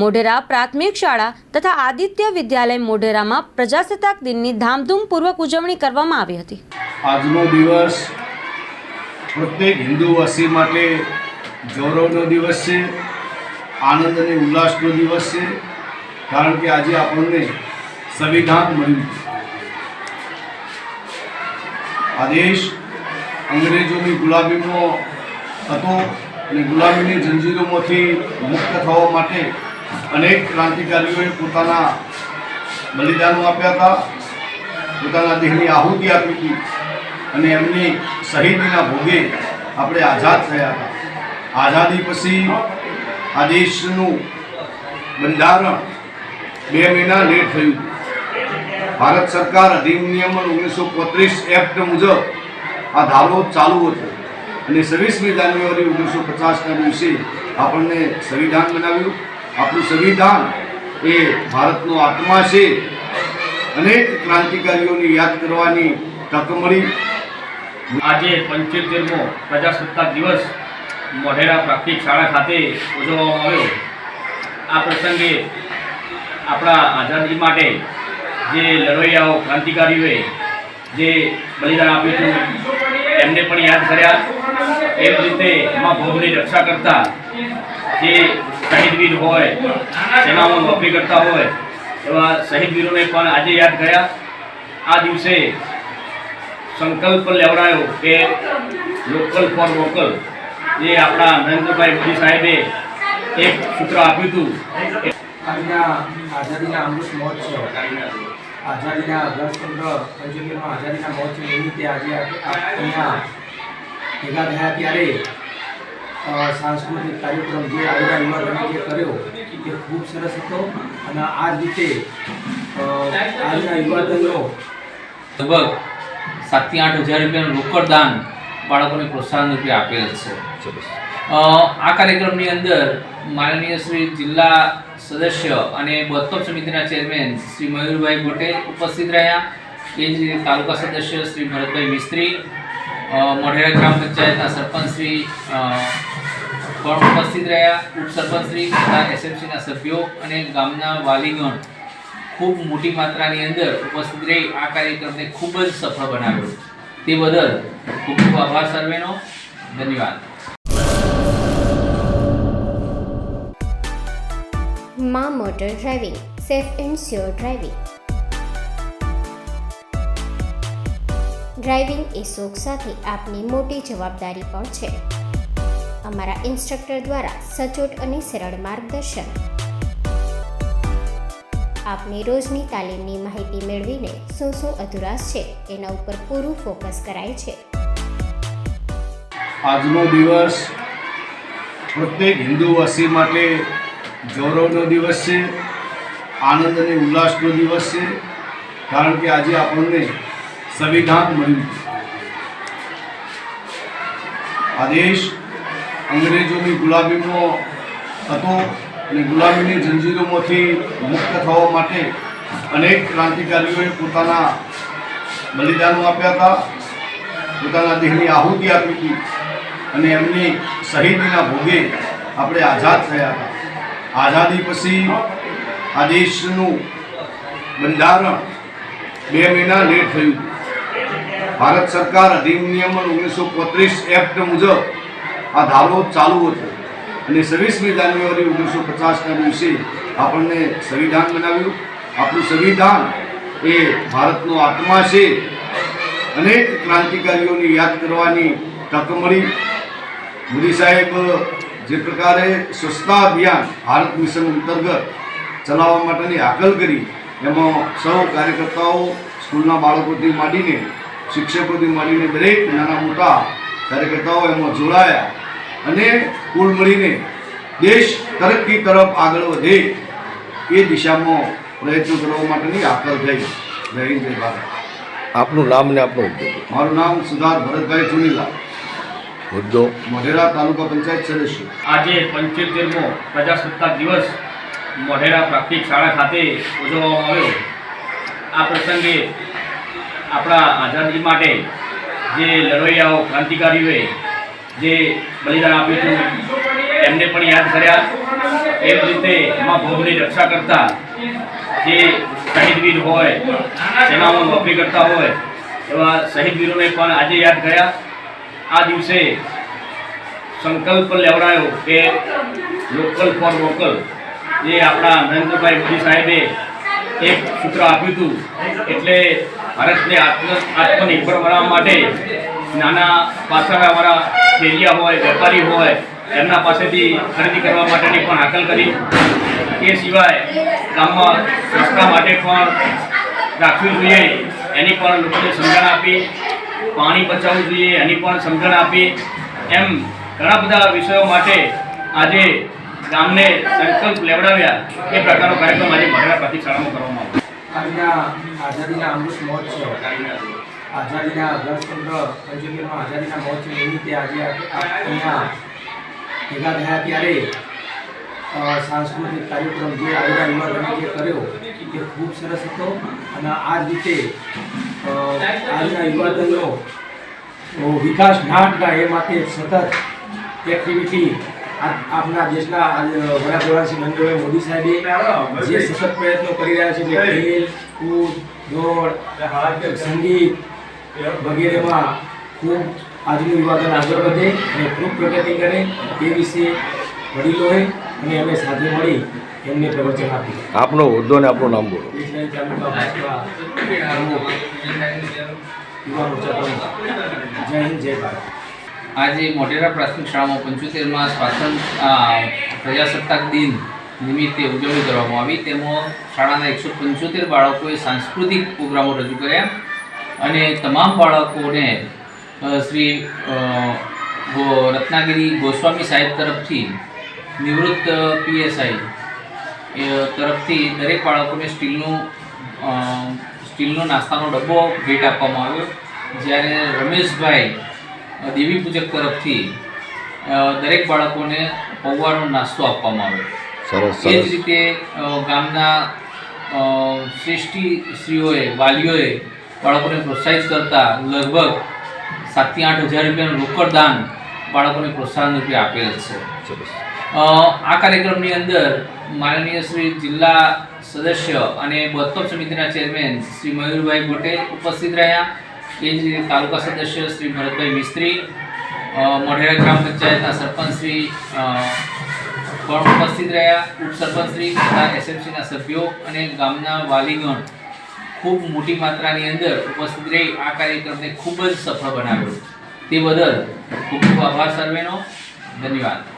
મોઢેરા પ્રાથમિક શાળા તથા આદિત્ય વિદ્યાલય મોઢેરામાં પ્રજાસત્તાક દિનની ધામધૂમપૂર્વક ઉજવણી કરવામાં આવી હતી. આજનો દિવસ પ્રત્યેક હિન્દુવાસી માટે ગૌરવનો દિવસ છે, આનંદ અને ઉલ્લાસનો દિવસ છે, કારણ કે આજે આપણને સંવિધાન મળ્યું આ દેશ અંગ્રેજોની ગુલામીમાં હતો અને ગુલામીની જંજીરોમાંથી મુક્ત થવા માટે અનેક ક્રાંતિકારીઓએ પોતાના બલિદાનો આપ્યા હતા, પોતાના દેહની આહુતિ આપી હતી અને એમની શહીદીના ભોગે આપણે આઝાદ થયા હતા. આઝાદી પછી આ દેશનું બંધારણ બે મહિના લેટ થયું. ભારત સરકાર અધિનિયમ ઓગણીસો પોત્રીસ એક્ટ મુજબ આ ધારો ચાલુ હતો અને છવ્વીસમી જાન્યુઆરી ઓગણીસો પચાસના દિવસે આપણને સંવિધાન બનાવ્યું. આપણું સંવિધાન એ ભારતનો આત્મા છે. અનેક ક્રાંતિકારીઓને યાદ કરવાની તક મળી. આજે પંચોતેરમો પ્રજાસત્તાક દિવસ મોઢેરા પ્રાથમિક શાળા ખાતે ઉજવવામાં આવ્યો. આ પ્રસંગે આપણા આઝાદી માટે જે લડવૈયાઓ ક્રાંતિકારીઓએ જે બલિદાન આપ્યું હતું, એમને પણ યાદ કર્યા. એ જ રીતે એમાં ભોગની રક્ષા કરતા જે શહીદવીર હોય, સેનામાં નોકરી કરતા હોય, એવા શહીદવીરોને પણ આજે યાદ કર્યા. આ દિવસે સંકલ્પ લેવડાયો કે લોકલ ફોર વોકલ જે આપણા નરેન્દ્રભાઈ મોદી સાહેબે એક સૂત્ર આપ્યું હતું આજના આઝાદીના અમૃત મહોત્સવ. આઝાદીના ગણતંત્ર પંચોતેરમાં આઝાદીના મહોત્સવ નિમિત્તે આજે અહીંયા ભેગા થયા ત્યારે સાંસ્કૃતિક કાર્યક્રમ જે આગળ યુવાધને જે કર્યો તે ખૂબ સરસ હતો. અને આ રીતે આજના યુવાધનનો લગભગ સાતથી આઠ હજાર રૂપિયાનું રોકડ દાન બાળકોને પ્રોત્સાહન રૂપે આપેલ છે. આ કાર્યક્રમની અંદર માનનીય શ્રી જિલ્લા સદસ્ય અને બોધકપ સમિતિના ચેરમેન શ્રી મયુરભાઈ પટેલ ઉપસ્થિત રહ્યા. એ જ રીતે તાલુકા સદસ્ય શ્રી ભરતભાઈ મિસ્ત્રી મોઢેરા ગ્રામ પંચાયતના સરપંચ શ્રી પણ ઉપસ્થિત રહ્યા ઉપસરપંચશ્રી તથા એસએમસીના સભ્યો અને ગામના વાલીગણ ખૂબ મોટી માત્રાની અંદર ઉપસ્થિત રહી આ કાર્યક્રમને ખૂબ જ સફળ બનાવ્યો. તે બદલ ખૂબ ખૂબ આભાર સર્વેનો. ધન્યવાદ. મા motor driving, safe and sure driving. Driving એ શોખ સાથે આપની મોટી જવાબદારી પણ છે. અમારા ઇન્સ્ટ્રક્ટર દ્વારા સચોટ અને સરળ માર્ગદર્શન. આપની રોજની તાલીમની માહિતી મેળવીને શું શું અધુરાશ છે એના ઉપર પૂરું ફોકસ કરાય છે. આજનો દિવસ પ્રત્યેક હિન્દુવાસી માટે ગૌરવનો દિવસ છે, આનંદ અને ઉલ્લાસનો દિવસ છે, કારણ કે આજે આપણને સંવિધાન મળ્યું આ દેશ અંગ્રેજોની ગુલામીમાં હતો અને ગુલામીની જંજીરોમાંથી મુક્ત થવા માટે અનેક ક્રાંતિકારીઓએ પોતાના બલિદાનો આપ્યા હતા, પોતાના દેહની આહુતિ આપી હતી અને એમની શહીદીના ભોગે આપણે આઝાદ થયા હતા. આઝાદી પછી આ દેશનું બંધારણ બે મહિના લેટ થયું. ભારત સરકાર અધિનિયમ ઓગણીસો પોત્રીસ એક્ટ મુજબ આ ધારો ચાલુ હતો અને છવ્વીસમી જાન્યુઆરી ઓગણીસો પચાસના દિવસે આપણને સંવિધાન બનાવ્યું. આપણું સંવિધાન એ ભારતનો આત્મા છે. અનેક ક્રાંતિકારીઓને યાદ કરવાની તક મળી. મોદી સાહેબ જે પ્રકારે સ્વચ્છતા અભિયાન ભારત મિશન અંતર્ગત ચલાવવા માટેની હાકલ કરી, એમાં સૌ કાર્યકર્તાઓ, સ્કૂલના બાળકોથી માંડીને, શિક્ષકોથી માંડીને દરેક નાના મોટા કાર્યકર્તાઓ એમાં જોડાયા. અને કુલ મળીને દેશ તરક્કી તરફ આગળ વધે એ દિશામાં પ્રયત્નો કરવા માટેની આકલ થઈ. જય હિન્દ જય ભારત. આપનું નામ ને આપનો ઉદ્યોગ મારું નામ સુધાર ભરતભાઈ ચુનીલા હોદ્દો મોઢેરા તાલુકા પંચાયત સદસ્ય. આજે પંચોતેરમો પ્રજાસત્તાક દિવસ મોઢેરા પ્રાથમિક શાળા ખાતે ઉજવવામાં આવ્યો. આ પ્રસંગે આપણા આઝાદી માટે જે લડવૈયાઓ ક્રાંતિકારીઓએ જે બલિદાન આપ્યું હતું, એમને પણ યાદ કર્યા. એ જ રીતે એમાં ભોગની રક્ષા કરતા જે શહીદવીર હોય, સેનામાં નોકરી કરતા હોય, એવા શહીદવીરોને પણ આજે યાદ કર્યા. આ દિવસે સંકલ્પ લેવડાયો કે લોકલ ફોર વોકલ જે આપણા નરેન્દ્રભાઈ મોદી સાહેબે એક સૂત્ર આપ્યું હતું, એટલે ભારતને આત્મ આત્મનિર્ભર બનાવવા માટે નાના પાછળવાળા ફેરિયા હોય, વેપારી હોય, એમના પાસેથી ખરીદી કરવા માટેની પણ હાકલ કરી. એ સિવાય ગામમાં રસ્તા માટે પણ રાખવી જોઈએ, એની પણ લોકોને સમજણ આપી, પાણી બચાવવું જોઈએ, એની પણ સમજણ આપી. એમ ઘણા બધા વિષયો માટે આજે ગામને સંકલ્પ લેવડાવ્યા. એ પ્રકારનો કાર્યક્રમ આજે મોઢેરા પ્રાથમિક કરવામાં આવ્યો. આજના આઝાદીના અમૃત મહોત્સવ. આઝાદીના અગસ્ટચંદ્ર પંચોતેરમાં આઝાદીના મહોત્સવ નિમિત્તે આજે અહીંયા ભેગા થયા ત્યારે સાંસ્કૃતિક કાર્યક્રમ જે આજના યુવાધને જે કર્યો તે ખૂબ સરસ હતો. અને આ રીતે આજના યુવાધનનો વિકાસ ના અટકાય એ માટે સતત એક્ટિવિટી આ- આપણા દેશના વડાપ્રધાન શ્રી નરેન્દ્રભાઈ મોદી સાહેબે જે સતત પ્રયત્નો કરી રહ્યા છે ખેલ, કૂદ, દોડ, સંગીત વગેરેમાં ખૂબ આજનું યુવાધન આગળ વધે અને ખૂબ પ્રગતિ કરે તે વિશે વડીલોએ અને અમે સાથે મળી એમને પ્રવચન આપ્યું આપનો હોદ્દો અને આપણું નામ બોલો. જય હિન્દ જય ભારત. આજે મોઢેરા પ્રાથમિક શાળામાં પંચોતેરમાં સ્વાતંત્ર્ય પ્રજાસત્તાક દિન નિમિત્તે ઉજવણી કરવામાં આવી. તેમાં શાળાના એકસો પંચોતેર બાળકોએ સાંસ્કૃતિક પ્રોગ્રામો રજૂ કર્યા. અને તમામ બાળકોને શ્રી રત્નાગીરી ગોસ્વામી સાહેબ તરફથી નિવૃત્ત પીએસઆઈ તરફથી દરેક બાળકોને સ્ટીલનું સ્ટીલનો નાસ્તાનો ડબ્બો ભેટ આપવામાં આવ્યો. જ્યારે રમેશભાઈ દેવી પૂજક તરફથી દરેક બાળકોને પૌવાનો નાસ્તો આપવામાં આવ્યો. એ જ રીતે ગામના શ્રેષ્ઠી શ્રીઓએ વાલીઓએ બાળકોને પ્રોત્સાહિત કરતા લગભગ સાતથી આઠ હજાર રૂપિયાનું રોકડ દાન બાળકોને પ્રોત્સાહન રૂપે આપેલ છે. આ કાર્યક્રમની અંદર માનનીય શ્રી જિલ્લા સદસ્ય અને બોતપ સમિતિના ચેરમેન શ્રી મયુરભાઈ પટેલ ઉપસ્થિત રહ્યા. એ જ રીતે તાલુકા સદસ્ય શ્રી ભરતભાઈ મિસ્ત્રી મોઢેરા ગ્રામ પંચાયતના સરપંચ શ્રી પણ ઉપસ્થિત રહ્યા. ઉપસરપંચ શ્રી તથા એસએમસીના સભ્યો અને ગામના વાલીગણ ખૂબ મોટી માત્રાની અંદર ઉપસ્થિત રહી આ કાર્યક્રમને ખૂબ જ સફળ બનાવ્યો. તે બદલ ખૂબ ખૂબ આભાર સર્વેનો. ધન્યવાદ.